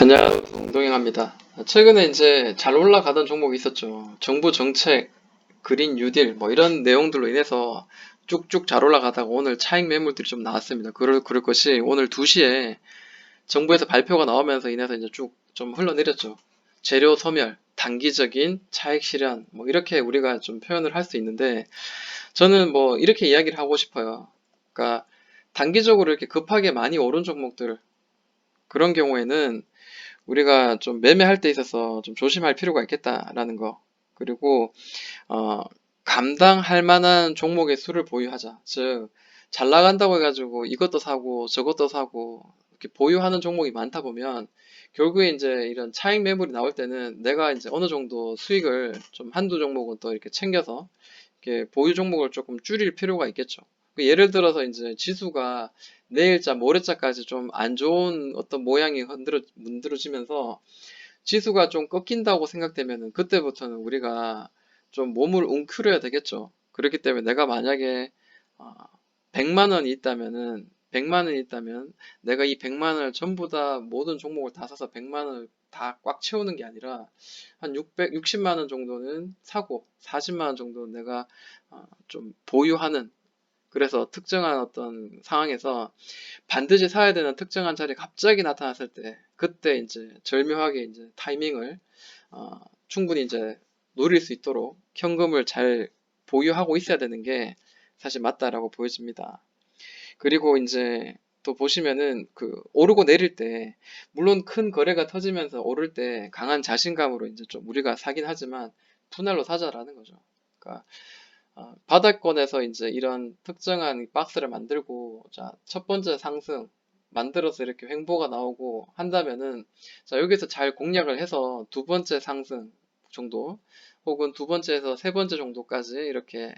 안녕하세요. 동행합니다. 최근에 이제 잘 올라가던 종목이 있었죠. 정부 정책, 그린 뉴딜, 뭐 이런 내용들로 인해서 쭉쭉 잘 올라가다가 오늘 차익 매물들이 좀 나왔습니다. 그럴, 그럴 것이 오늘 2시에 정부에서 발표가 나오면서 인해서 이제 쭉 좀 흘러내렸죠. 재료 소멸, 단기적인 차익 실현, 뭐 이렇게 우리가 좀 표현을 할 수 있는데 저는 뭐 이렇게 이야기를 하고 싶어요. 그러니까 단기적으로 이렇게 급하게 많이 오른 종목들 그런 경우에는 우리가 좀 매매할 때 있어서 좀 조심할 필요가 있겠다라는 거. 그리고 어, 감당할 만한 종목의 수를 보유하자. 즉, 잘 나간다고 해가지고 이것도 사고 저것도 사고 이렇게 보유하는 종목이 많다 보면 결국에 이제 이런 차익 매물이 나올 때는 내가 이제 어느 정도 수익을 좀 한두 종목은 또 이렇게 챙겨서 이렇게 보유 종목을 조금 줄일 필요가 있겠죠. 그 예를 들어서 이제 지수가 내일자, 모레자까지 좀 안 좋은 어떤 모양이 흔들어, 문드러지면서 지수가 좀 꺾인다고 생각되면은 그때부터는 우리가 좀 몸을 웅크려야 되겠죠. 그렇기 때문에 내가 만약에 어, 100만 원이 있다면은 100만 원이 있다면 내가 이 100만 원을 전부 다 모든 종목을 다 사서 100만 원을 다 꽉 채우는 게 아니라 한 660만 원 정도는 사고 40만 원 정도는 내가 어, 좀 보유하는 그래서 특정한 어떤 상황에서 반드시 사야 되는 특정한 자리에 갑자기 나타났을 때 그때 이제 절묘하게 이제 타이밍을 어, 충분히 이제 노릴 수 있도록 현금을 잘 보유하고 있어야 되는 게 사실 맞다라고 보여집니다. 그리고 이제 또 보시면은 그 오르고 내릴 때 물론 큰 거래가 터지면서 오를 때 강한 자신감으로 이제 좀 우리가 사긴 하지만 분할로 사자라는 거죠. 그러니까 어, 바닥권에서 이제 이런 특정한 박스를 만들고 자, 첫 번째 상승 만들어서 이렇게 횡보가 나오고 한다면은 자, 여기서 잘 공략을 해서 두 번째 상승 정도 혹은 두 번째에서 세 번째 정도까지 이렇게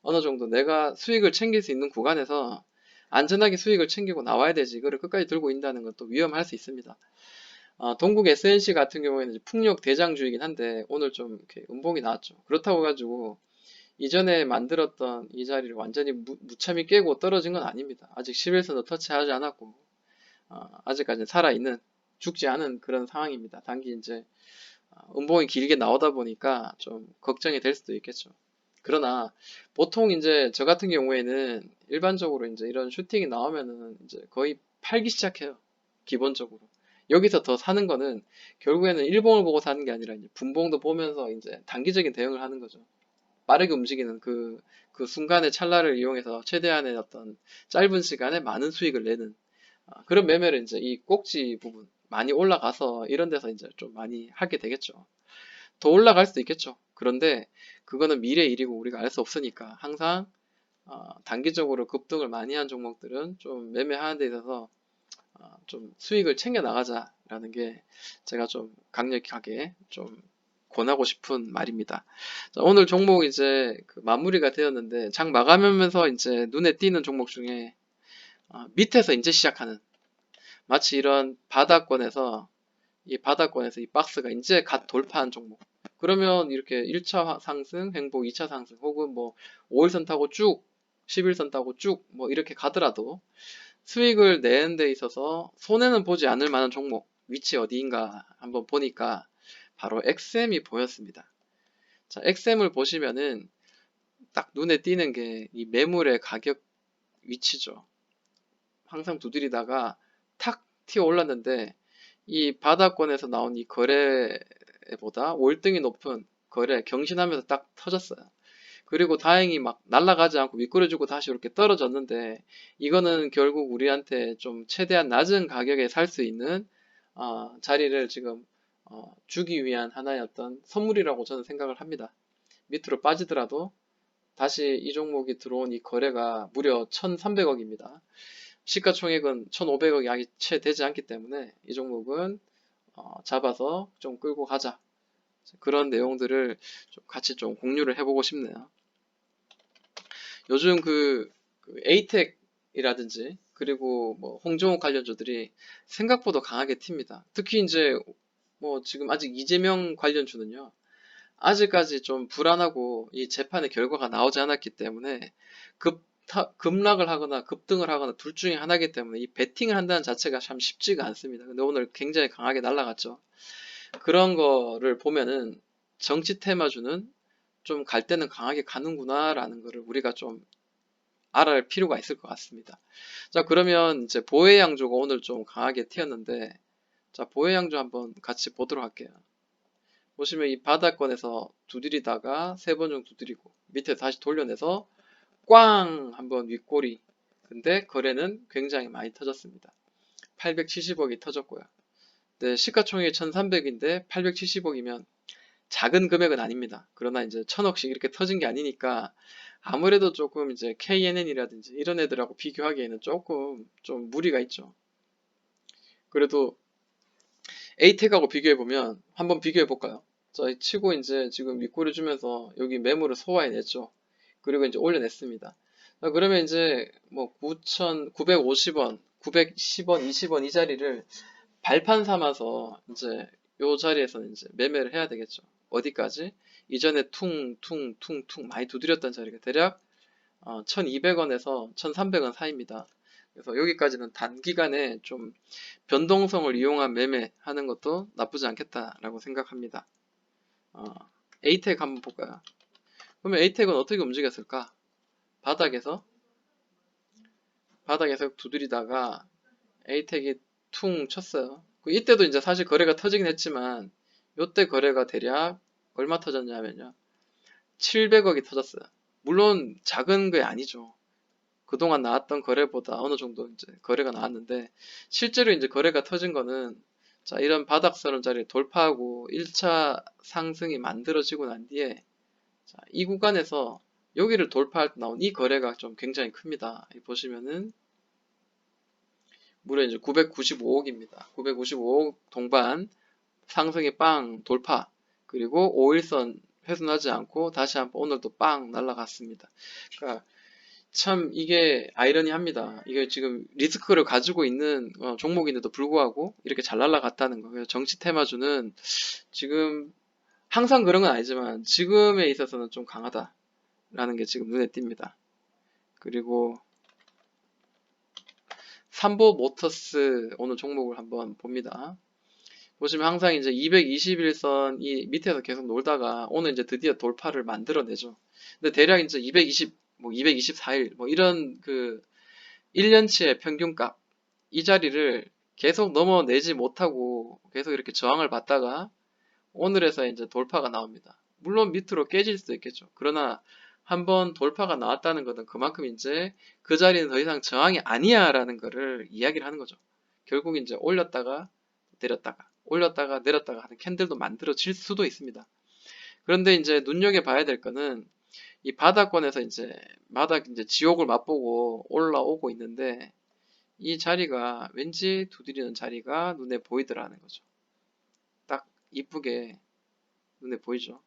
어느 정도 내가 수익을 챙길 수 있는 구간에서 안전하게 수익을 챙기고 나와야 되지. 이거를 끝까지 들고 있다는 것도 위험할 수 있습니다. 어, 동국 SNC 같은 경우에는 풍력 대장주이긴 한데 오늘 좀 이렇게 음봉이 나왔죠. 그렇다고 해가지고 이전에 만들었던 이 자리를 완전히 무, 무참히 깨고 떨어진 건 아닙니다. 아직 11선도 터치하지 않았고 어, 아직까지 살아있는 죽지 않은 그런 상황입니다. 단기 이제 어, 음봉이 길게 나오다 보니까 좀 걱정이 될 수도 있겠죠. 그러나 보통 이제 저 같은 경우에는 일반적으로 이제 이런 슈팅이 나오면은 이제 거의 팔기 시작해요. 기본적으로. 여기서 더 사는 거는 결국에는 일봉을 보고 사는 게 아니라 이제 분봉도 보면서 이제 단기적인 대응을 하는 거죠. 빠르게 움직이는 그, 그 순간의 찰나를 이용해서 최대한의 어떤 짧은 시간에 많은 수익을 내는 아, 그런 매매를 이제 이 꼭지 부분 많이 올라가서 이런 데서 이제 좀 많이 하게 되겠죠. 더 올라갈 수도 있겠죠. 그런데 그거는 미래 일이고 우리가 알 수 없으니까 항상 어, 단기적으로 급등을 많이 한 종목들은 좀 매매하는 데 있어서 어, 좀 수익을 챙겨 나가자라는 게 제가 좀 강력하게 좀 권하고 싶은 말입니다. 자, 오늘 종목 이제 그 마무리가 되었는데 장 마감하면서 이제 눈에 띄는 종목 중에 어, 밑에서 이제 시작하는 마치 이런 바닥권에서 이 바닥권에서 이 박스가 이제 갓 돌파한 종목. 그러면 이렇게 1차 상승, 행복 2차 상승, 혹은 뭐 5일선 타고 쭉, 11선 타고 쭉, 뭐 이렇게 가더라도 수익을 내는 데 있어서 손해는 보지 않을 만한 종목, 위치 어디인가 한번 보니까 바로 XM이 보였습니다. 자, XM을 보시면은 딱 눈에 띄는 게 이 매물의 가격 위치죠. 항상 두드리다가 탁 튀어 올랐는데 이 바닥권에서 나온 이 거래보다 월등히 높은 거래 경신하면서 딱 터졌어요. 그리고 다행히 막 날아가지 않고 미끄러지고 다시 이렇게 떨어졌는데 이거는 결국 우리한테 좀 최대한 낮은 가격에 살 수 있는 어, 자리를 지금 어, 주기 위한 하나의 어떤 선물이라고 저는 생각을 합니다. 밑으로 빠지더라도 다시 이 종목이 들어온 이 거래가 무려 1,300억입니다. 시가총액은 1,500억이 아직 채 되지 않기 때문에 이 종목은 어, 잡아서 좀 끌고 가자. 그런 내용들을 좀 같이 좀 공유를 해보고 싶네요. 요즘 그, 그 에이텍이라든지 그리고 뭐 홍정욱 관련주들이 생각보다 강하게 튑니다. 특히 이제 뭐 지금 아직 이재명 관련 주는요. 아직까지 좀 불안하고 이 재판의 결과가 나오지 않았기 때문에 급 타- 급락을 하거나 급등을 하거나 둘 중에 하나이기 때문에 이 베팅을 한다는 자체가 참 쉽지가 않습니다. 근데 오늘 굉장히 강하게 날아갔죠. 그런 거를 보면은 정치 테마주는 좀 갈 때는 강하게 가는구나라는 거를 우리가 좀 알아야 할 필요가 있을 것 같습니다. 자, 그러면 이제 보혜 양조가 오늘 좀 강하게 튀었는데, 자, 보혜양조 한번 같이 보도록 할게요. 보시면 이 바닥권에서 두드리다가 세 번 정도 두드리고, 밑에 다시 돌려내서 꽝! 한번 윗꼬리. 근데 거래는 굉장히 많이 터졌습니다. 870억이 터졌고요. 네, 시가총액이 1300인데 870억이면 작은 금액은 아닙니다. 그러나 이제 1000억씩 이렇게 터진 게 아니니까 아무래도 조금 이제 KNN이라든지 이런 애들하고 비교하기에는 조금 좀 무리가 있죠. 그래도 에이텍하고 비교해 보면 한번 비교해 볼까요? 자, 치고 이제 지금 윗꼬리 주면서 여기 매물을 소화해냈죠. 그리고 이제 올려냈습니다. 자, 그러면 이제 뭐 9,950원, 910원, 20원 이 자리를 발판 삼아서 이제 요 자리에서는 이제 매매를 해야 되겠죠. 어디까지? 이전에 퉁퉁퉁퉁 많이 두드렸던 자리가 대략 어, 1200원에서 1300원 사이입니다. 그래서 여기까지는 단기간에 좀 변동성을 이용한 매매 하는 것도 나쁘지 않겠다라고 생각합니다. 어, 에이텍 한번 볼까요? 그러면 에이텍은 어떻게 움직였을까? 바닥에서 바닥에서 두드리다가 에이텍이 퉁 쳤어요. 그 이때도 이제 사실 거래가 터지긴 했지만 요때 거래가 대략 얼마 터졌냐면요. 700억이 터졌어요. 물론 작은 게 아니죠. 그동안 나왔던 거래보다 어느 정도 이제 거래가 나왔는데 실제로 이제 거래가 터진 거는 자 이런 바닥선을 자리를 돌파하고 1차 상승이 만들어지고 난 뒤에 자, 이 구간에서 여기를 돌파할 때 나온 이 거래가 좀 굉장히 큽니다. 보시면은 무려 이제 995억입니다. 995억 동반 상승이 빵 돌파 그리고 5일선 훼손하지 않고 다시 한번 오늘도 빵 날라갔습니다. 그러니까 참 이게 아이러니합니다. 이게 지금 리스크를 가지고 있는 어, 종목인데도 불구하고 이렇게 잘 날라갔다는 거. 그래서 정치 테마주는 지금 항상 그런 건 아니지만 지금에 있어서는 좀 강하다라는 게 지금 눈에 띕니다. 그리고 삼보 모터스 오늘 종목을 한번 봅니다. 보시면 항상 이제 221선 이 밑에서 계속 놀다가 오늘 이제 드디어 돌파를 만들어내죠. 근데 대략 이제 220, 뭐 224일 뭐 이런 그 1년치의 평균값 이 자리를 계속 넘어내지 못하고 계속 이렇게 저항을 받다가 오늘에서 이제 돌파가 나옵니다. 물론 밑으로 깨질 수도 있겠죠. 그러나 한번 돌파가 나왔다는 것은 그만큼 이제 그 자리는 더 이상 저항이 아니야 라는 것을 이야기를 하는 거죠. 결국 이제 올렸다가 내렸다가 올렸다가 내렸다가 하는 캔들도 만들어질 수도 있습니다. 그런데 이제 눈여겨 봐야 될 거는 이 바닥권에서 이제 바닥 이제 지옥을 맛보고 올라오고 있는데 이 자리가 왠지 두드리는 자리가 눈에 보이더라는 거죠. 딱 이쁘게 눈에 보이죠.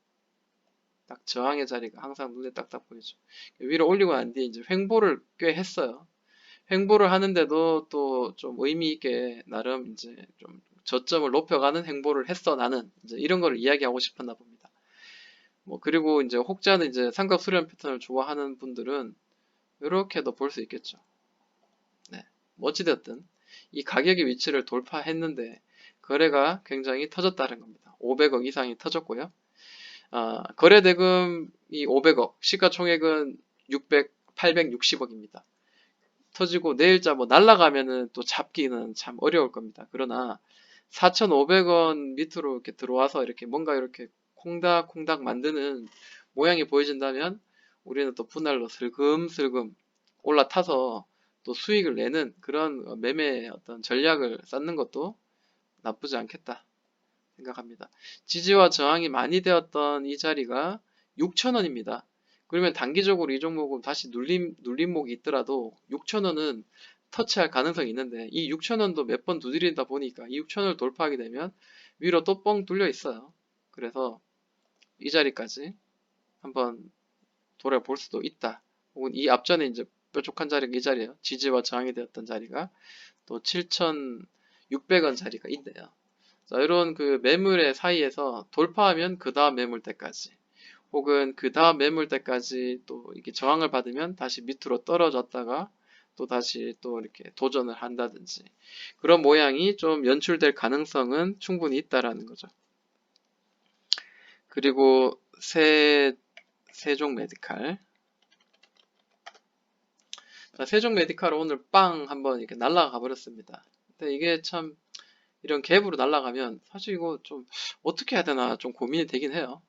딱 저항의 자리가 항상 눈에 딱딱 보이죠. 위로 올리고 난 뒤에 이제 횡보를 꽤 했어요. 횡보를 하는데도 또 좀 의미 있게 나름 이제 좀 저점을 높여가는 행보를 했어 나는 이제 이런 거를 이야기하고 싶었나 봅니다. 뭐 그리고 이제 혹자는 이제 삼각 수렴 패턴을 좋아하는 분들은 이렇게도 볼 수 있겠죠. 네, 뭐 어찌됐든 이 가격의 위치를 돌파했는데 거래가 굉장히 터졌다는 겁니다. 500억 이상이 터졌고요. 아, 거래 대금이 500억, 시가총액은 600, 860억입니다. 터지고 내일자 뭐 날라가면은 또 잡기는 참 어려울 겁니다. 그러나 4,500원 밑으로 이렇게 들어와서 이렇게 뭔가 이렇게 콩닥콩닥 만드는 모양이 보여진다면 우리는 또 분할로 슬금슬금 올라타서 또 수익을 내는 그런 매매 어떤 전략을 쌓는 것도 나쁘지 않겠다 생각합니다. 지지와 저항이 많이 되었던 이 자리가 6,000원입니다. 그러면 단기적으로 이 종목은 다시 눌림, 눌림목이 있더라도 6,000원은 터치할 가능성이 있는데 이 6,000원도 몇 번 두드린다 보니까 이 6,000원을 돌파하게 되면 위로 또 뻥 뚫려 있어요. 그래서 이 자리까지 한번 돌아볼 수도 있다. 혹은 이 앞전에 이제 뾰족한 자리가 이 자리예요. 지지와 저항이 되었던 자리가 또 7,600원 자리가 있네요. 자, 이런 그 매물의 사이에서 돌파하면 그 다음 매물대까지 혹은 그 다음 매물대까지 또 이게 저항을 받으면 다시 밑으로 떨어졌다가 또 다시 또 이렇게 도전을 한다든지 그런 모양이 좀 연출될 가능성은 충분히 있다라는 거죠. 그리고 세 세종 메디칼 자, 세종 메디칼 오늘 빵 한번 이렇게 날아가 버렸습니다. 근데 이게 참 이런 갭으로 날아가면 사실 이거 좀 어떻게 해야 되나 좀 고민이 되긴 해요.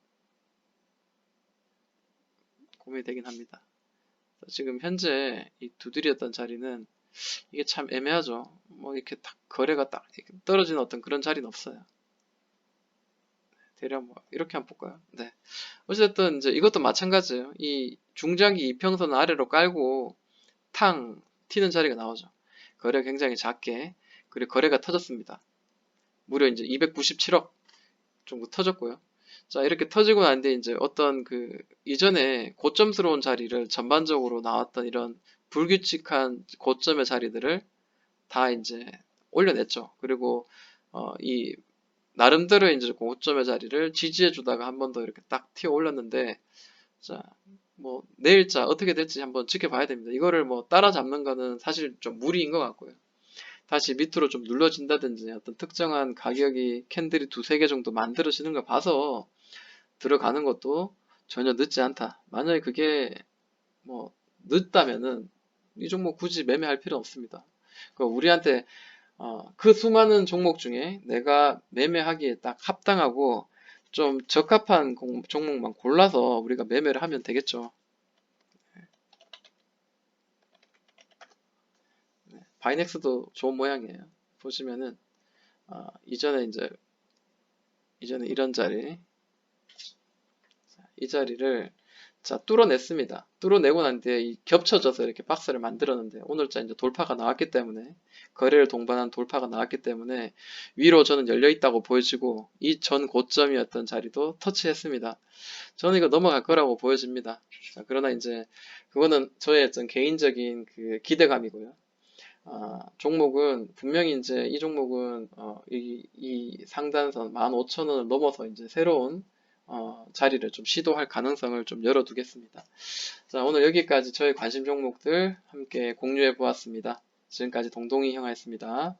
고민이 되긴 합니다. 자, 지금 현재 이 두드렸던 자리는 이게 참 애매하죠. 뭐 이렇게 딱 거래가 딱 떨어지는 어떤 그런 자리는 없어요. 대략 뭐 이렇게 한번 볼까요? 네. 어쨌든 이제 이것도 마찬가지예요. 이 중장기 이평선 아래로 깔고 탕 튀는 자리가 나오죠. 거래가 굉장히 작게 그리고 거래가 터졌습니다. 무려 이제 297억 정도 터졌고요. 자 이렇게 터지고 난 뒤에 이제 어떤 그 이전에 고점스러운 자리를 전반적으로 나왔던 이런 불규칙한 고점의 자리들을 다 이제 올려냈죠. 그리고 어, 이 나름대로 이제 고점의 자리를 지지해 주다가 한 번 더 이렇게 딱 튀어 올렸는데 자, 뭐 내일자 어떻게 될지 한번 지켜봐야 됩니다. 이거를 뭐 따라잡는 거는 사실 좀 무리인 것 같고요. 다시 밑으로 좀 눌러진다든지 어떤 특정한 가격이 캔들이 두세 개 정도 만들어지는 걸 봐서 들어가는 것도 전혀 늦지 않다. 만약에 그게 뭐 늦다면은 이 종목 굳이 매매할 필요 없습니다. 그 우리한테 어, 그 수많은 종목 중에 내가 매매하기에 딱 합당하고 좀 적합한 공- 종목만 골라서 우리가 매매를 하면 되겠죠. 네, 바이넥스도 좋은 모양이에요. 보시면은 어, 이전에 이제 이전에 이런 자리 자, 이 자리를 자 뚫어냈습니다. 뚫어내고 난 뒤에 이 겹쳐져서 이렇게 박스를 만들었는데 오늘자 이제 돌파가 나왔기 때문에 거래를 동반한 돌파가 나왔기 때문에 위로 저는 열려 있다고 보여지고 이 전 고점이었던 자리도 터치했습니다. 저는 이거 넘어갈 거라고 보여집니다. 자, 그러나 이제 그거는 저의 어떤 개인적인 그 기대감이고요. 아, 종목은 분명히 이제 이 종목은 어, 이, 이 상단선 15,000원을 넘어서 이제 새로운 어, 자리를 좀 시도할 가능성을 좀 열어두겠습니다. 자, 오늘 여기까지 저의 관심 종목들 함께 공유해 보았습니다. 지금까지 동동이 형아였습니다.